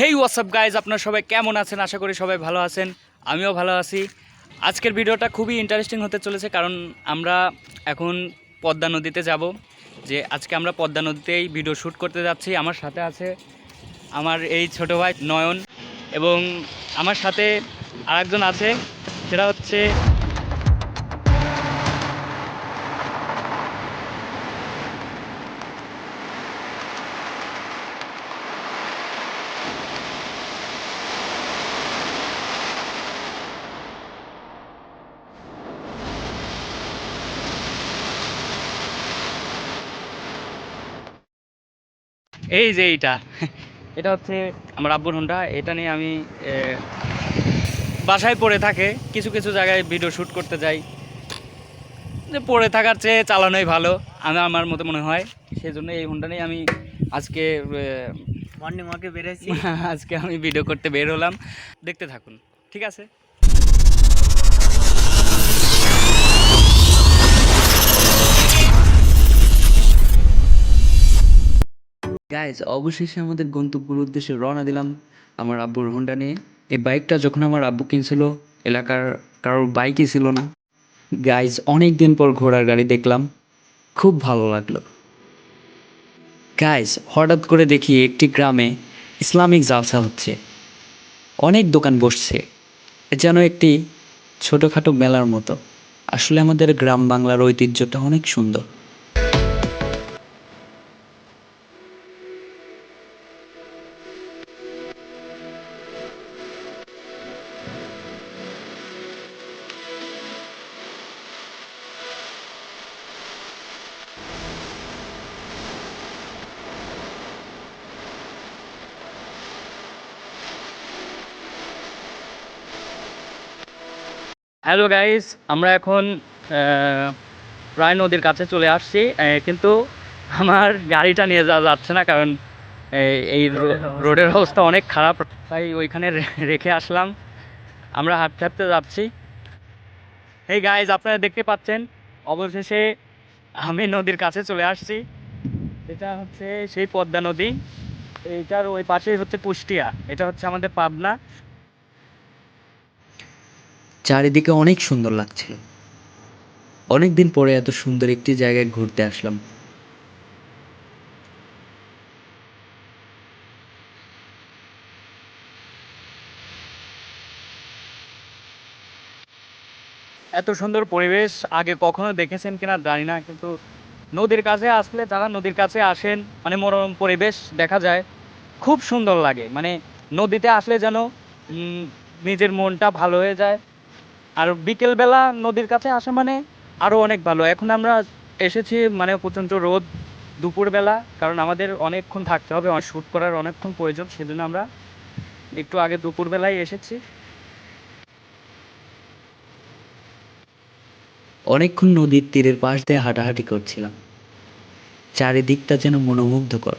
হেই WhatsApp guys আপনার সবাই কেমন আছেন? আশা করি সবাই ভালো আছেন। আমিও ভালো আছি। আজকের ভিডিওটা খুবই ইন্টারেস্টিং হতে চলেছে কারণ আমরা এখন পদ্মা নদীতে যাব। যে আজকে আমরা পদ্মা নদীতেই ভিডিও শ্যুট করতে যাচ্ছি। আমার সাথে আছে আমার এই ছোট ভাই নয়ন এবং আমার সাথে আরেকজন আছে। সেটা হচ্ছে এই যে এইটা। এটা হচ্ছে আমার আব্বুর হোন্ডা এটা নিয়ে আমি বাসায় পড়ে থাকে। কিছু কিছু জায়গায় ভিডিও শ্যুট করতে যাই। যে পড়ে থাকার চেয়ে চালানোই ভালো। আমি আমার মতো মনে হয়। সেই জন্য এই হোন্ডা নিয়ে আমি আজকে মর্নিং ওয়াকে বেরোছি আজকে আমি ভিডিও করতে বের হলাম। দেখতে থাকুন। ঠিক আছে? গাইজ অবশেষে আমাদের গন্তব্যের উদ্দেশ্যে রওনা দিলাম আমার আব্বুর হোন্ডা নিয়ে। এই বাইকটা যখন আমার আব্বু কিনছিল, এলাকার কারোর বাইকই ছিল না। গাইজ অনেক দিন পর ঘোড়ার গাড়ি দেখলাম। খুব ভালো লাগল। গাইজ হঠাৎ করে দেখি একটি গ্রামে ইসলামিক জালসা হচ্ছে। অনেক দোকান বসছে। যেন একটি ছোটোখাটো মেলার মতো। আসলে আমাদের গ্রাম বাংলার ঐতিহ্যটা অনেক সুন্দর। হ্যালো গাইস আমরা এখন প্রায় নদীর কাছে চলে আসছি। কিন্তু আমার গাড়িটা নিয়ে যাওয়া যাচ্ছে না কারণ এই- এই রোডের অবস্থা। অনেক খারাপ। তাই ওইখানে রেখে আসলাম। আমরা হাঁটতে হাঁটতে যাচ্ছি। এই গাইজ আপনারা দেখতে পাচ্ছেন অবশেষে আমি নদীর কাছে চলে আসছি। এটা হচ্ছে সেই পদ্মা নদী। এইটার ওই পাশেই হচ্ছে কুষ্টিয়া। এটা হচ্ছে আমাদের পাবনা। চারিদিকে অনেক সুন্দর লাগছিল। অনেক দিন পরে এত সুন্দর একটি জায়গায় ঘুরতে আসলাম। এত সুন্দর পরিবেশ, আগে কখনো দেখেছেন কিনা জানি না, কিন্তু নদীর কাছে আসলে যারা নদীর কাছে আসেন মানে মনোরম পরিবেশ দেখা যায়, খুব সুন্দর লাগে। মানে নদীতে আসলে যেন নিজের মনটা ভালো হয়ে যায়। আর বিকেলবেলা নদীর কাছে আসা মানে আরও অনেক ভালো। এখন আমরা এসেছি মানে প্রচণ্ড রোদ দুপুরবেলা, কারণ আমাদের অনেকক্ষণ থাকতে হবে শ্যুট করার অনেকক্ষণ প্রয়োজন, সেজন্য আমরা একটু আগে দুপুরবেলায় এসেছি। অনেকক্ষণ নদীর তীরের পাশ দিয়ে হাঁটাহাঁটি করছিলাম। চারিদিকটা যেন মনোমুগ্ধকর।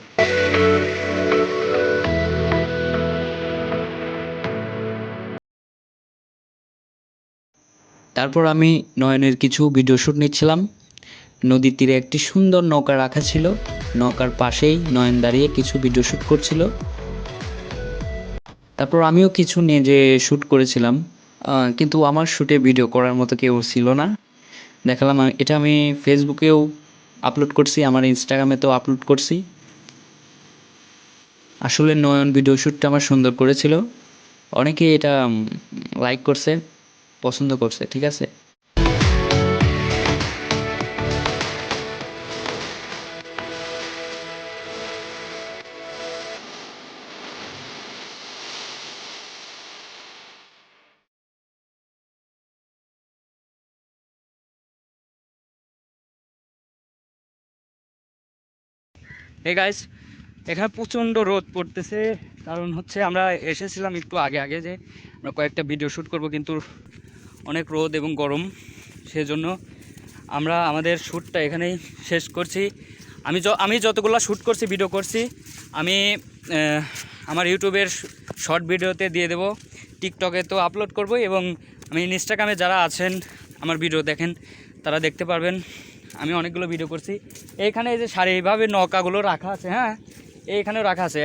তারপর আমি নয়নের কিছু ভিডিও শ্যুট নিচ্ছিলাম। নদীর তীরে একটি সুন্দর নৌকা রাখা ছিল। নৌকার পাশেই নয়ন দাঁড়িয়ে কিছু ভিডিও শ্যুট করছিল। তারপর আমিও কিছু নিয়ে যে শ্যুট করেছিলাম কিন্তু আমার শ্যুটে ভিডিও করার মতো কেউ ছিল না। দেখালাম, এটা আমি ফেসবুকেও আপলোড করছি, আমার ইনস্টাগ্রামেতেও আপলোড করছি। আসলে নয়ন ভিডিও শ্যুটটা আমার সুন্দর করেছিল। অনেকে এটা লাইক করছে। পছন্দ করছে, ঠিক আছে? গাইস এখানে প্রচণ্ড রোদ পড়তেছে। কারণ হচ্ছে আমরা এসেছিলাম একটু আগে আগে যে আমরা কয়েকটা ভিডিও শ্যুট করব, কিন্তু অনেক রোদ এবং গরম, সেজন্য আমরা আমাদের শ্যুটটা এখানেই শেষ করছি। আমি আমি যতগুলো শ্যুট করছি, ভিডিও করছি, আমি আমার ইউটিউবের শর্ট ভিডিওতে দিয়ে দেব। টিকটকে তো আপলোড করব এবং আমি ইনস্টাগ্রামে যারা আছেন, আমার ভিডিও দেখেন, তারা দেখতে পারবেন। আমি অনেকগুলো ভিডিও করছি। এইখানে এই যে সারিভাবে নৌকাগুলো রাখা আছে হ্যাঁ? এইখানেও রাখা আছে।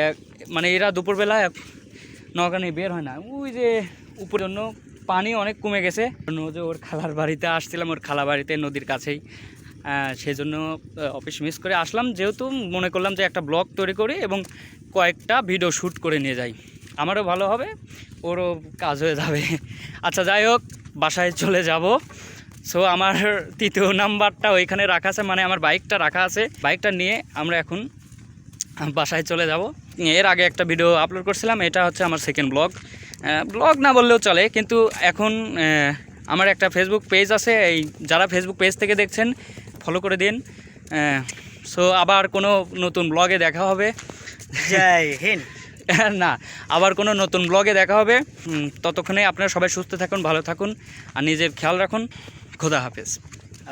মানে এরা দুপুরবেলা নৌকা নিয়ে বের হয় না। ওই যে উপর জন্য পানি অনেক কমে গেছে। যে ওর খালার বাড়িতে আসছিলাম, ওর খালা বাড়িতে নদীর কাছেই। সেই জন্য অফিস মিস করে আসলাম। যেহেতু মনে করলাম যে একটা ব্লগ তৈরি করি এবং কয়েকটা ভিডিও শ্যুট করে নিয়ে যাই। আমারও ভালো হবে, ওরও কাজ হয়ে যাবে। আচ্ছা যাই হোক, বাসায় চলে যাব। সো আমার তৃতীয় নাম্বারটা ওইখানে রাখা আছে মানে আমার বাইকটা রাখা আছে। বাইকটা নিয়ে আমরা এখন বাসায় চলে যাব। এর আগে একটা ভিডিও আপলোড করছিলাম, এটা হচ্ছে আমার সেকেন্ড ব্লগ ব্লগ না বললেও চলে কিন্তু এখন আমার একটা ফেসবুক পেজ আছে এই যারা ফেসবুক পেজ থেকে দেখছেন ফলো করে দিন। সো আবার কোনো নতুন ব্লগে দেখা হবে। জয় হিন্দ। না আবার কোনো নতুন ব্লগে দেখা হবে। ততক্ষণে আপনারা সবাই সুস্থ থাকুন ভালো থাকুন আর নিজের খেয়াল রাখুন। খোদা হাফেজ।